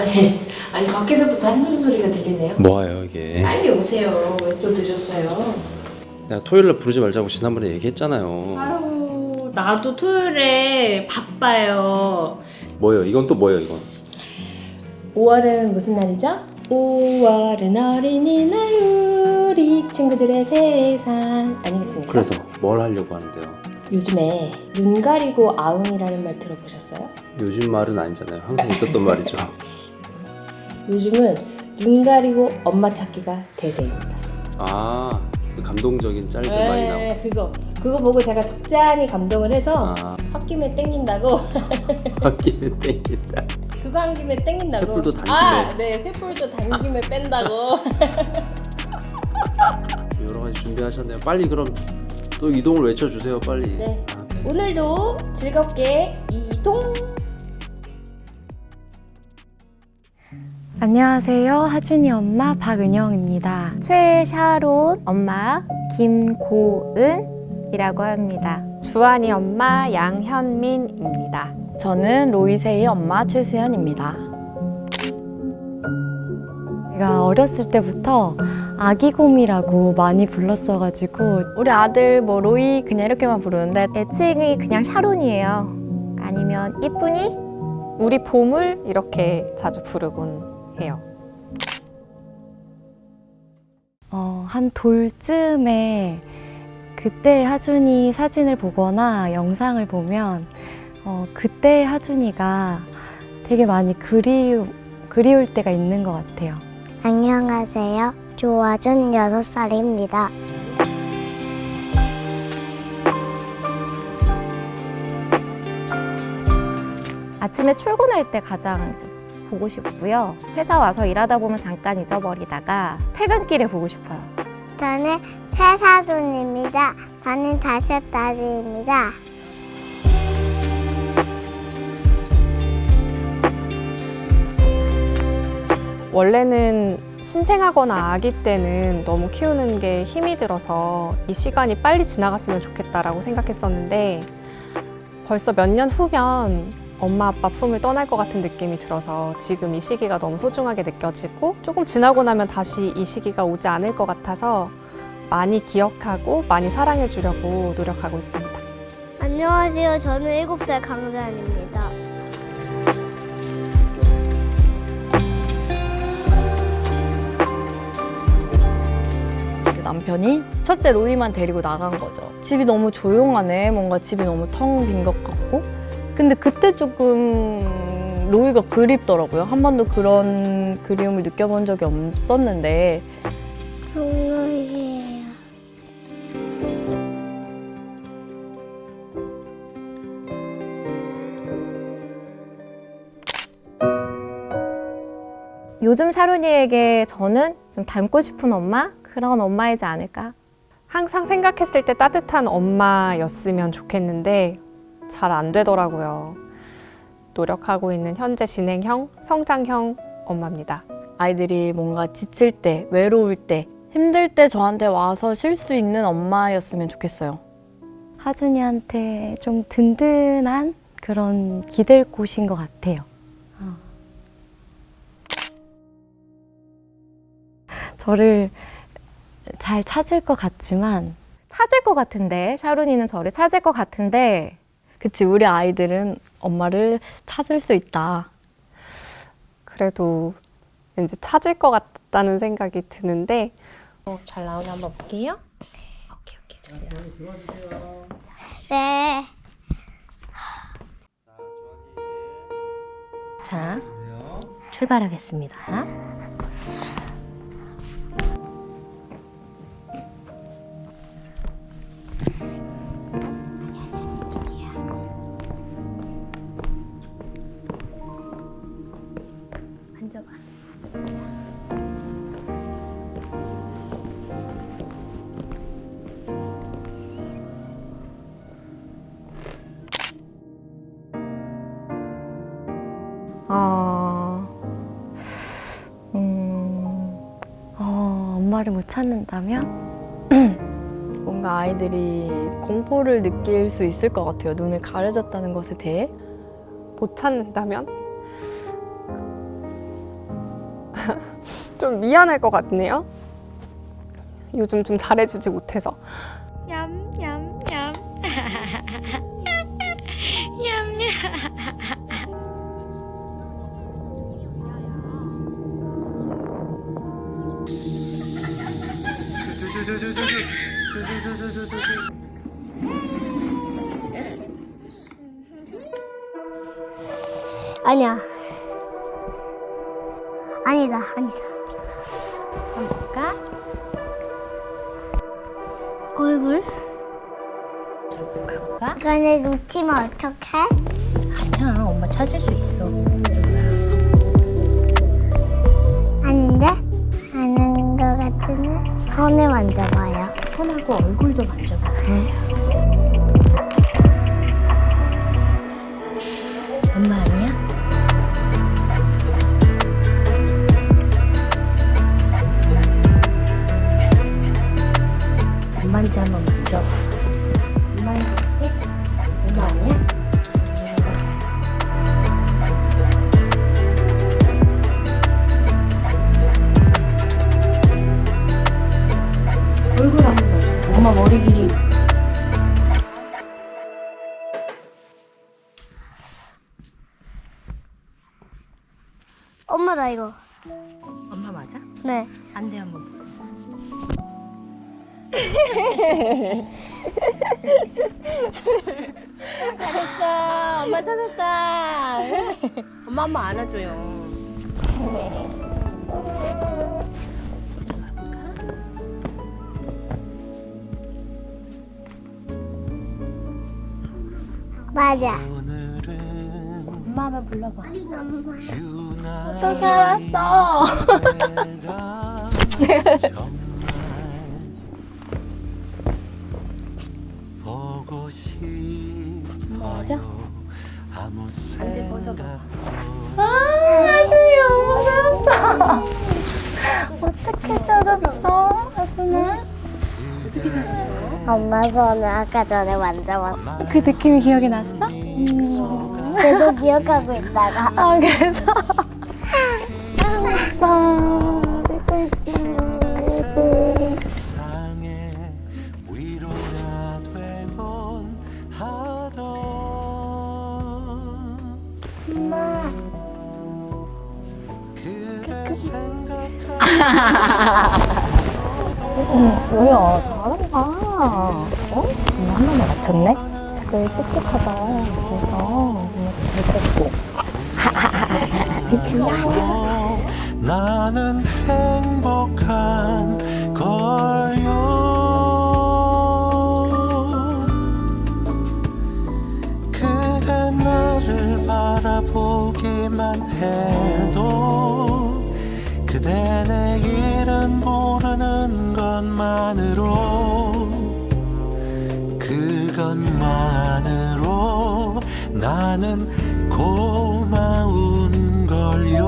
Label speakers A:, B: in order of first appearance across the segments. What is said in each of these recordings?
A: 아니, 아니 밖에서부터 한숨 소리가 들리네요.
B: 뭐예요 이게?
A: 빨리 오세요. 왜 또 늦었어요?
B: 내가 토요일날 부르지 말자고 지난번에 얘기했잖아요.
A: 아유, 나도 토요일에 바빠요.
B: 뭐예요? 이건 또 뭐예요 이건?
A: 5월은 무슨 날이죠? 5월은 어린이날 우리 친구들의 세상 아니겠습니까?
B: 그래서 뭘 하려고 하는데요?
A: 요즘에 눈 가리고 아웅이라는 말 들어보셨어요?
B: 요즘 말은 아니잖아요. 항상 있었던 말이죠.
A: 요즘은 눈 가리고 엄마 찾기가 대세입니다.
B: 아, 그 감동적인 짤들 많이 나오고.
A: 네, 그거 그거 보고 제가 적잖이 감동을 해서
B: 아,
A: 홧김에 땡긴다고
B: 바뀌는 땡긴다.
A: 그거 한 김에 땡긴다고
B: 쇳불도 당김에.
A: 아, 네 쇳불도 당김에 뺀다고
B: 여러 가지 준비하셨네요. 빨리 그럼 또 이동을 외쳐주세요. 빨리.
A: 네.
B: 아,
A: 오늘도 즐겁게 이동
C: 안녕하세요. 하준이 엄마 박은영입니다.
D: 최샤론 엄마 김고은이라고 합니다.
E: 주한이 엄마 양현민입니다.
D: 저는 로이세이 엄마 최수현입니다.
C: 제가 어렸을 때부터 아기곰이라고 많이 불렀어가지고
D: 우리 아들 뭐 로이 그냥 이렇게만 부르는데 애칭이 그냥 샤론이에요. 아니면 이쁜이?
E: 우리 봄을 이렇게 자주 부르곤 해요.
C: 어, 한 돌쯤에 그때 하준이 사진을 보거나 영상을 보면 어, 그때 하준이가 되게 많이 그리우, 그리울 때가 있는 것 같아요.
F: 안녕하세요. 조아준 6살입니다.
D: 아침에 출근할 때 가장 이제 보고 싶고요. 회사 와서 일하다 보면 잠깐 잊어버리다가 퇴근길에 보고 싶어요.
F: 저는 세사돈입니다. 저는 다섯 딸입니다.
E: 원래는 신생하거나 아기 때는 너무 키우는 게 힘이 들어서 이 시간이 빨리 지나갔으면 좋겠다라고 생각했었는데 벌써 몇 년 후면 엄마 아빠 품을 떠날 것 같은 느낌이 들어서 지금 이 시기가 너무 소중하게 느껴지고 조금 지나고 나면 다시 이 시기가 오지 않을 것 같아서 많이 기억하고 많이 사랑해 주려고 노력하고 있습니다.
F: 안녕하세요. 저는 7살 강자연입니다.
D: 남편이 첫째 로이만 데리고 나간 거죠. 집이 너무 조용하네. 뭔가 집이 너무 텅 빈 것 같고. 근데 그때 조금 로이가 그립더라고요. 한 번도 그런 그리움을 느껴본 적이 없었는데
F: 동물이에요.
D: 요즘 샤론이에게 저는 좀 닮고 싶은 엄마? 그런 엄마이지 않을까?
E: 항상 생각했을 때 따뜻한 엄마였으면 좋겠는데 잘 안 되더라고요. 노력하고 있는 현재 진행형, 성장형 엄마입니다.
D: 아이들이 뭔가 지칠 때, 외로울 때, 힘들 때 저한테 와서 쉴 수 있는 엄마였으면 좋겠어요.
C: 하준이한테 좀 든든한 그런 기댈 곳인 것 같아요. 어. 저를 잘 찾을 것 같지만
D: 찾을 것 같은데, 샤론이는 저를 찾을 것 같은데, 그치, 우리 아이들은 엄마를 찾을 수 있다.
E: 그래도 왠지 찾을 것 같다는 생각이 드는데
A: 어, 잘 나오나 한번 볼게요. 오케이 오케이 좋아요.
F: 네.
A: 자 출발하겠습니다. 앉아봐.
D: 어, 음,
C: 어, 엄마를 못 찾는다면
D: 뭔가 아이들이 공포를 느낄 수 있을 것 같아요. 눈을 가려졌다는 것에 대해.
E: 못 찾는다면 좀 미안할 것 같네요. 요즘 좀 잘해주지 못해서.
F: 아니야. 아니다, 아니다.
A: 한번 볼까?
F: 얼굴?
A: 가볼까?
F: 이거는 놓치면 어떡해?
A: 아니야, 엄마 찾을 수 있어.
F: 아닌데? 아는 것 같으면 손을 만져봐요.
A: 손하고 얼굴도 만져봐. 엄 길이
F: 엄마다, 이거.
A: 엄마 맞아?
F: 네.
A: 안돼 한번 보자. 잘했어. 엄마 찾았다. 엄마 한번 안아줘요.
F: 맞아.
A: 엄마 한번 불러봐.
F: 어떻게 알았어?
G: 보고 싶어요.
A: 맞아?
G: 아무
A: 안돼 벗어봐.
F: 엄마 손을 아까 전에 만져봤어.
C: 그 느낌이 기억이 났어?
F: 계속 기억하고 있다가.
C: 아 그래서
D: 어? 엄마 하나만 맞췄네? 그래, 똑똑하다. 그래서 엄마 잘했고.
G: 나는 행복한 걸요 그대 나를 바라보기만 해도 그대 내 일은 모르는 것만으로 나는 고마운 걸요.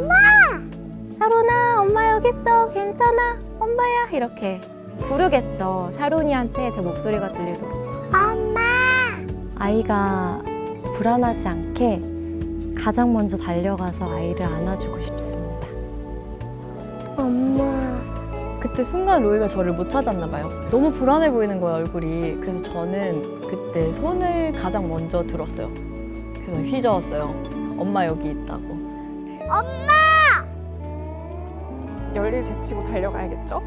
G: 음.
C: 샤론아 엄마 여기 있어 괜찮아 엄마야 이렇게 부르겠죠 샤론이한테 제 목소리가 들리도록
F: 엄마.
C: 아이가 불안하지 않게 가장 먼저 달려가서 아이를 안아주고 싶습니다.
F: 엄마.
D: 그때 순간 로이가 저를 못 찾았나 봐요. 너무 불안해 보이는 거예요, 얼굴이. 그래서 저는 그때 손을 가장 먼저 들었어요. 그래서 휘저었어요. 엄마 여기 있다고.
E: 열일 제치고 달려가야겠죠?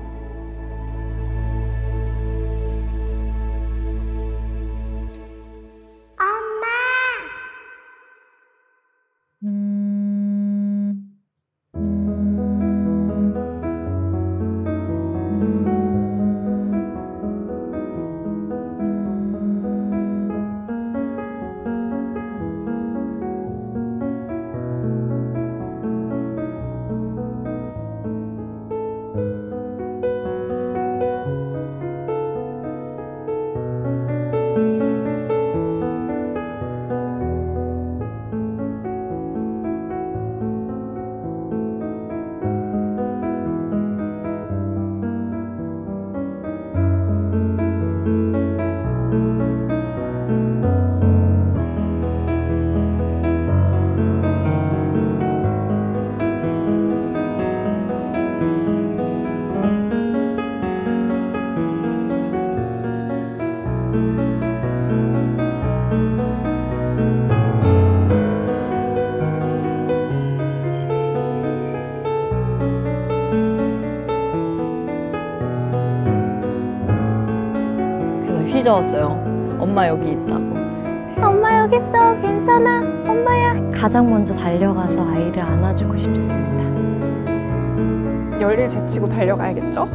D: 휘저었어요. 엄마 여기 있다고.
H: 엄마 여기 있어. 괜찮아. 엄마야.
C: 가장 먼저 달려가서 아이를 안아주고 싶습니다.
E: 열일 제치고 달려가야겠죠?